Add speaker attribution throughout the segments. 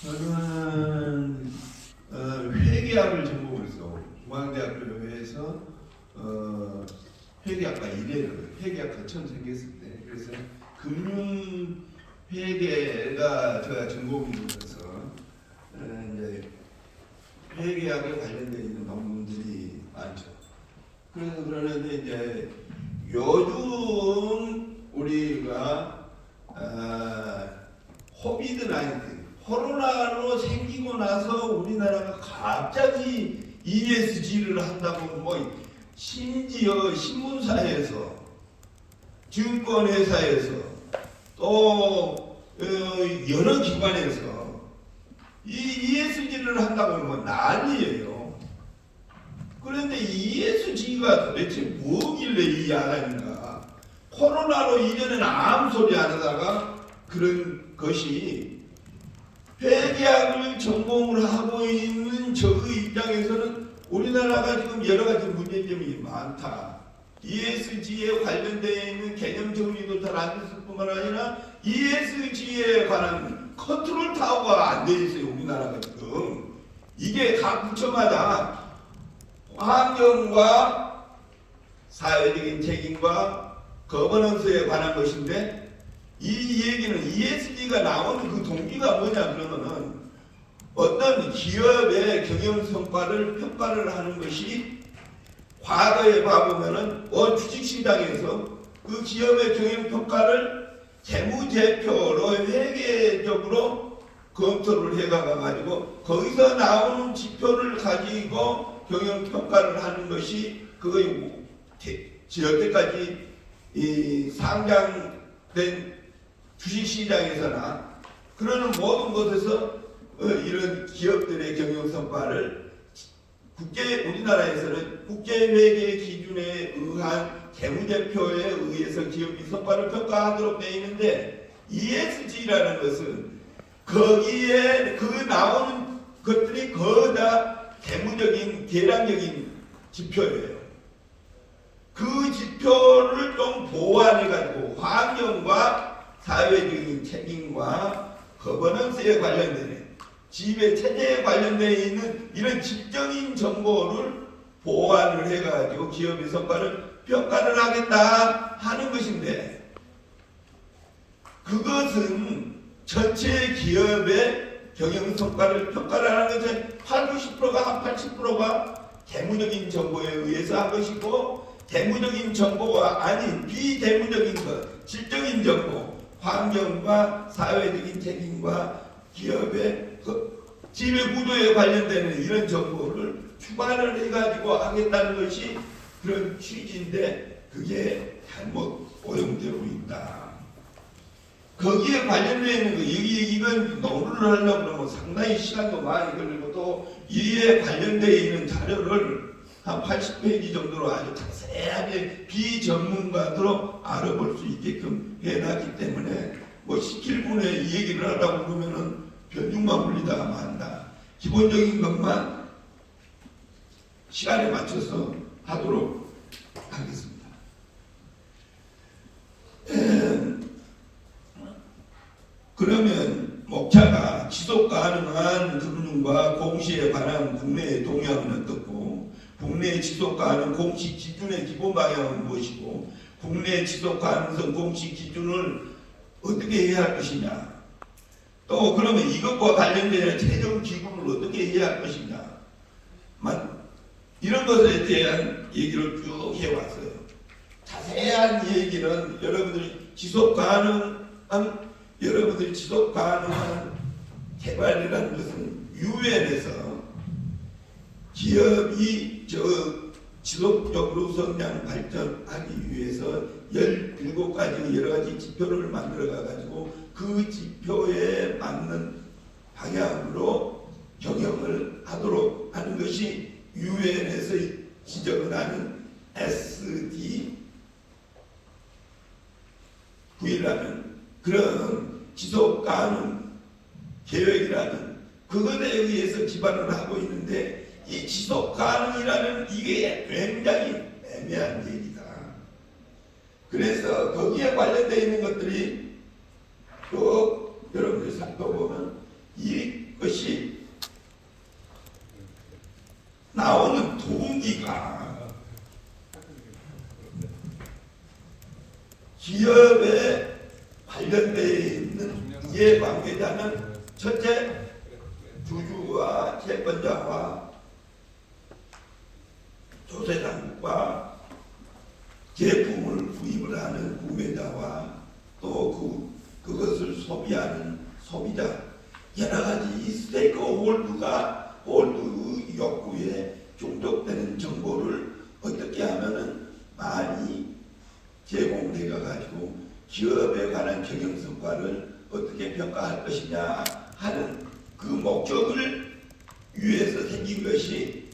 Speaker 1: 저는 어, 회계학을 전공을 했어. 중앙대학교에서 어, 회계학과 이래를 회계학과 처음 생겼을 때 그래서 금융 회계가 제가 전공이 되어서 어, 이제 회계학에 관련되어 있는 논문들이 많죠. 그래서 그러는데 이제 요즘 우리가 아, 코비드 19 코로나로 생기고 나서 우리나라가 갑자기 ESG를 한다고 뭐 심지어 신문사에서 증권회사에서 또 어, 여러 기관에서 이 ESG를 한다고 뭐 난리예요. 그런데 ESG가 도대체 뭐길래 이 야단인가? 코로나로 이전에는 아무 소리 안 하다가 그런 것이 회계학을 전공을 하고 있는 저의 입장에서는 우리나라가 지금 여러 가지 문제점이 많다. ESG에 관련되어 있는 개념 정리도 잘 안 됐을 뿐만 아니라 ESG에 관한 컨트롤 타워가 안 돼 있어요. 우리나라가 지금. 이게 각 부처마다 환경과 사회적인 책임과 거버넌스에 관한 것인데 이 얘기는 ESG가 나오는 그 동기가 뭐냐 그러면은 어떤 기업의 경영 성과를 평가를 하는 것이 과거에 봐보면은 어 주식시장에서 그 기업의 경영 평가를 재무제표로 회계적으로 검토를 해가 가지고 거기서 나오는 지표를 가지고 경영 평가를 하는 것이 그거 여태까지 이 상장된 주식시장에서나 그러는 모든 곳에서 어, 이런 기업들의 경영 성과를 국제 우리나라에서는 국제회계 기준에 의한 재무제표에 의해서 기업이 성과를 평가하도록 되어 있는데 ESG라는 것은 거기에 그 나오는 것들이 거다 재무적인 계량적인 지표예요. 그 지표를 좀 보완해 가지고 환경과 사회적인 책임과 거버넌스에 관련되는 지배 체제에 관련되어 있는 이런 지적인 정보를 보완을 해가지고 기업의 성과를 평가를 하겠다 하는 것인데 그것은 전체 기업의 경영 성과를 평가를 하는 것은 8, 90%가 한 80%가 재무적인 정보에 의해서 한 것이고 재무적인 정보가 아닌 비재무적인 것, 질적인 정보, 환경과 사회적인 책임과 기업의 그 지배 구조에 관련되는 이런 정보를 추가를 해가지고 하겠다는 것이 그런 취지인데 그게 잘못 오용되고 있다. 거기에 관련되어 있는 거, 여기 이건 논문을 하려고 그러면 상당히 시간도 많이 걸리고 또 이에 관련되어 있는 자료를 한 80페이지 정도로 아주 자세하게 비전문가들로 알아볼 수 있게끔 해놨기 때문에 뭐 17분에 이 얘기를 하라고 그러면은 변죽만 불리다가 만다. 기본적인 것만 시간에 맞춰서 하도록 하겠습니다. 음, 그러면 목차가 지속 가능한 금융과 공시에 관한 국내의 동향은 어떻고 국내 지속 가능 공시 기준의 기본 방향은 무엇이고 국내 지속 가능성 공시 기준을 어떻게 해야 할 것이냐 또 그러면 이것과 관련된 최종 기준을 어떻게 해야 할 것이냐 만 이런 것에 대한 얘기를 쭉 해왔어요. 자세한 얘기는 여러분들이 지속 가능한 여러분들이 지속 가능한 개발이라는 것은 유엔에서 기업이 저 지속적으로 성장 발전하기 위해서 17가지 여러 가지 지표를 만들어 가지고 그 지표에 맞는 방향으로 경영을 하도록 하는 것이 유엔에서 지적을 하는 SD V라는 그런 지속 가능 계획이라는 그것에 의해서 기반을 하고 있는데 이 지속 가능이라는 이게 굉장히 애매한 얘기다. 그래서 거기에 관련되어 있는 것들이 또 여러분들이 살펴보면 이것이 나오는 동기가 것이냐 하는 그 목적을 위해서 생긴 것이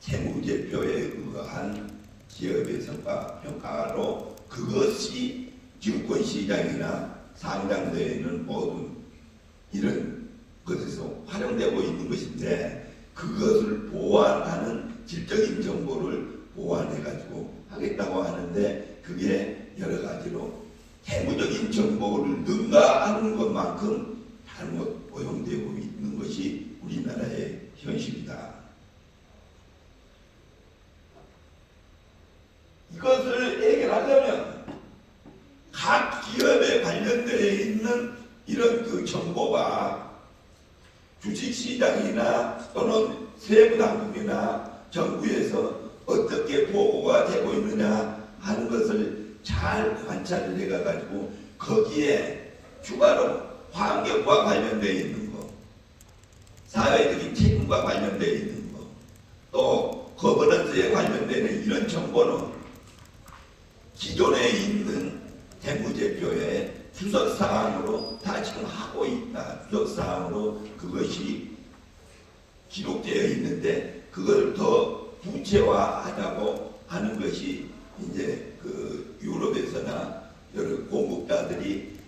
Speaker 1: 재무제표에 의한 기업의 성과 평가로 그것이 증권시장이나 상장되어 있는 모든 이런 것에서 활용되고 있는 것인데 그것을 보완하는 질적인 정보를 보완해 가지고 하겠다고 하는데 그게 여러 가지로 재무적인 정보를 능가하는 것만큼 잘못 오용되고 있는 것이 우리나라의 현실이다. 이것을 해결하려면 각 기업에 관련되어 있는 이런 그 정보가 주식시장이나 또는 세부당국이나 정부에서 어떻게 보고가 되고 있느냐 하는 것을 잘 관찰을 해가지고 거기에 추가로 환경과 관련되어 있는 것, 사회적인 책임과 관련되어 있는 것, 또 거버넌스에 관련되는 이런 정보는 기존에 있는 재무제표에 주석 사항으로 다 지금 하고 있다. 주석 사항으로 그것이 기록되어 있는데 그걸 더 구체화하자고 하는 것이 이제 그 유럽에서나 여러 공급자들이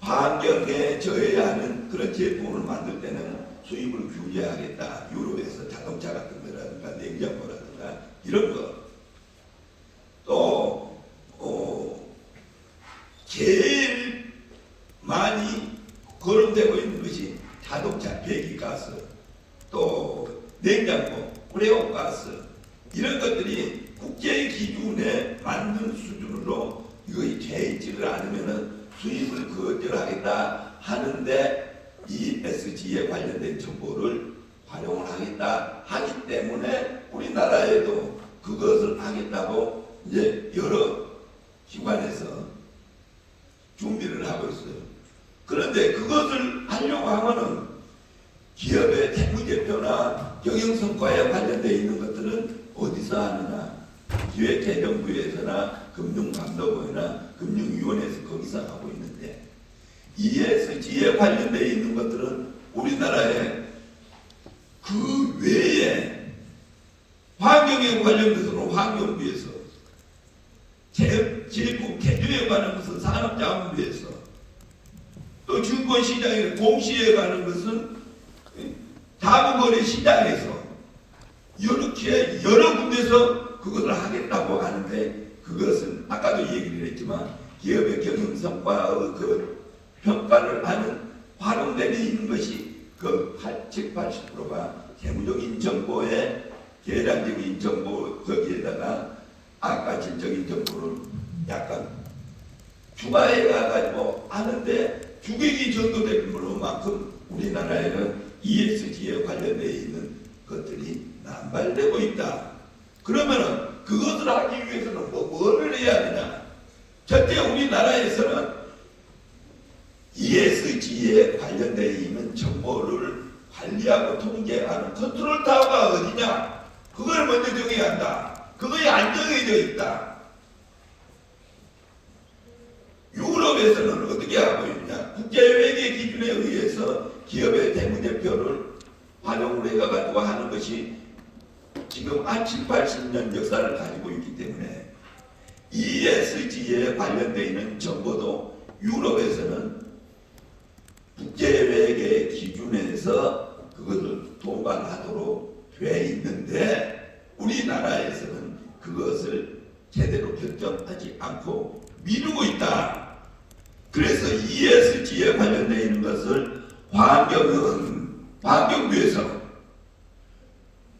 Speaker 1: 환경에 저해야 하는 그런 제품을 만들 때는 수입을 규제하겠다. 유럽에서 자동차 같은 거라든가 냉장고라든가 이런 거. 또 어, 제일 많이 거론되고 있는 것이 자동차 배기가스, 또 냉장고, 프레온가스 이런 것들이 국제 기준에 맞는 수준으로 이거의 개입지를 않으면은 수입을 거절하겠다 하는데 이 SG에 관련된 정보를 활용을 하겠다 하기 때문에 우리나라에도 그것을 하겠다고 이제 여러 기관에서 준비를 하고 있어요. 그런데 그것을 하려고 하면은 기업의 재무제표나 경영성과에 관련되어 있는 것들은 어디서 하느냐? 기획재정부에서나 금융감독원이나 금융위원회에서 거기서 하고 있는데 ESG에 관련되어 있는 것들은 우리나라에 그 외에 환경에 관련돼서는 환경부에서 제, 제품 개조에 관한 것은 산업자원부에서 또 증권시장에 공시에 관한 것은 자본거래 시장에서 이렇게 여러 군데서 그것을 하겠다고 하는데 그것은 아까도 얘기를 했지만 기업의 경영 성과의 그 평가를 하는 활용되어 있는 것이 그 80, 80%가 재무적인 정보에 계량적인 정보 거기에다가 아까 질적인 정보를 약간 추가해 가지고 하는데 주객이 전도되는 것만큼 우리나라에는 ESG에 관련되어 있는 것들이 남발되고 있다. 그러면은 그것을 하기 위해서는 뭐 뭐를 해야 되냐? 첫째 우리나라에서는 ESG에 관련되어 있는 정보를 관리하고 통제하는 컨트롤 타워가 어디냐? 그걸 먼저 정해야 한다. 그거에 안 정해져 있다. 유럽에서는 어떻게 하고 있냐? 국제회계 기준에 의해서 기업의 대무대표를 활용을 해가지고 하는 것이 지금 한 7, 80년 역사를 가지고 있기 때문에 ESG에 관련되어 있는 정보도 유럽에서는 국제회계 기준에서 그것을 동반하도록 되어 있는데 우리나라에서는 그것을 제대로 결정하지 않고 미루고 있다. 그래서 ESG에 관련되어 있는 것을 환경은 환경부에서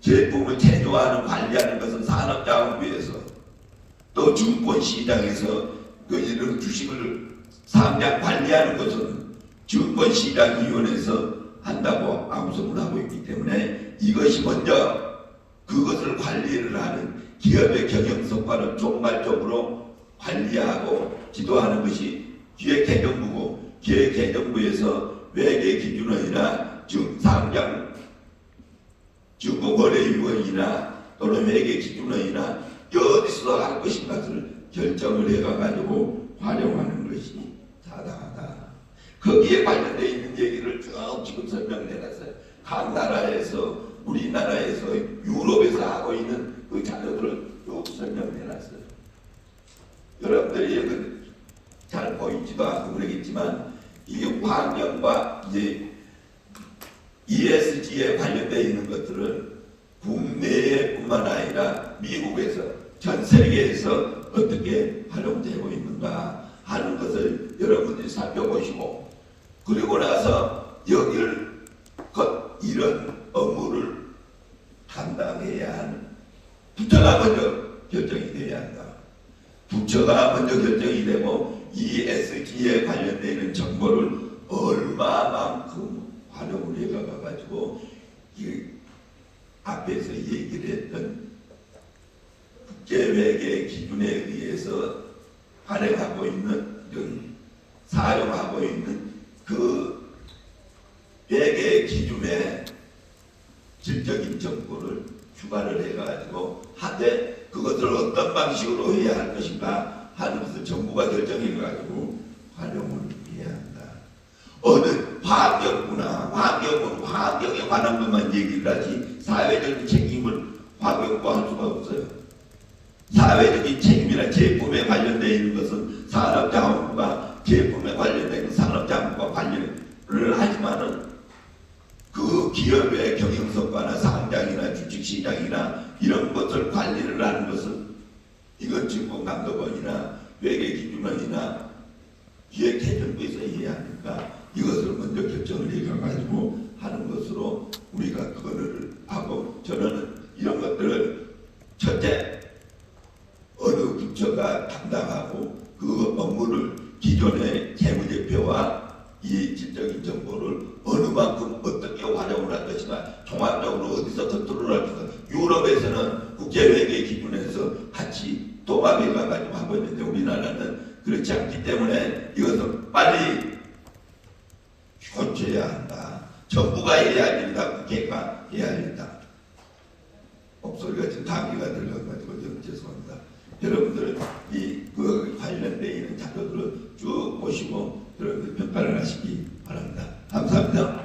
Speaker 1: 제품을 제 조 지도하는 관리하는 것은 산업자원부에서 또 증권 시장에서 그 이런 주식을 상장 관리하는 것은 증권 시장 위원회에서 한다고 암송을 하고 있기 때문에 이것이 먼저 그것을 관리를 하는 기업의 경영 성과를 종말적으로 관리하고 지도하는 것이 기획개정부고 기획개정부에서 외계 기준원이나 즉 상장 중고거래위원이나 또는 회계 기준원이나 어디서 할 것인가 를 결정을 해가지고 활용하는 것이 타당하다. 거기에 관련되어 있는 얘기를 쭉 지금 설명해놨어요. 각 나라에서 우리나라에서 유럽에서 하고 있는 그 자료들을 쭉 설명해놨어요. 여러분들이 잘 보이지도 않고 그러겠지만 이게 환경과 이제 ESG에 관련되어 있는 것들을 국내뿐만 아니라 미국에서 전 세계에서 어떻게 활용되고 있는가 하는 것을 여러분들이 살펴보시고 그리고 나서 여기를 것 이런 업무를 담당해야 하는 부처가 먼저 결정이 돼야 한다. 부처가 먼저 결정이 되고 ESG에 관련되는 정보를 얼마만큼 활용을 해가 가 지고 이 앞에서 얘기를 했던 국제회계 기준에 의해서 발행하고 있는 사용하고 있는 그 회계 기준에 질적인 정보를 추가를 해가지고 한데 그것을 어떤 방식으로 해야 할 것인가 하는 것을 정부가 결정해가지고 활용을 해야 한다. 어느 환경부나 환경은 환경에 관한 것만 얘기를 하지 사회적인 책임을 환경부가 할 수가 없어요. 사회적인 책임이나 제품에 관련되어 있는 것은 산업자원부가 제품에 관련된 산업자원부가 관련을 하지만은 그 기업의 경영성과나 상장이나 주식시장이나 이런 것을 관리를 하는 것은 이건 증권감독원이나 회계기준원이나 기획재정부에서 해야 하니까 이것을 먼저 결정을 해가지고 하는 것으로 우리가 그거를 하고 저는 이런 것들을 첫째 어느 부처가 담당하고 그 업무를 기존의 재무제표와 이 질적인 정보를 어느 만큼 어떻게 활용을 할 것이나 종합적으로 어디서 컨트롤할 것인가 유럽에서는 국제회계 기준에서 동합해 가지고 하고 있는데 우리나라는 그렇지 않기 때문에 이것을 빨리 고쳐야 한다. 정부가 해야 할 일이다. 국회가 해야 할 일이다. 목소리가 지금 감기가 들어가가지고 좀 죄송합니다. 여러분들 이그 있는 자료들을 쭉 보시고 여러분들 평가를 하시기 바랍니다. 감사합니다.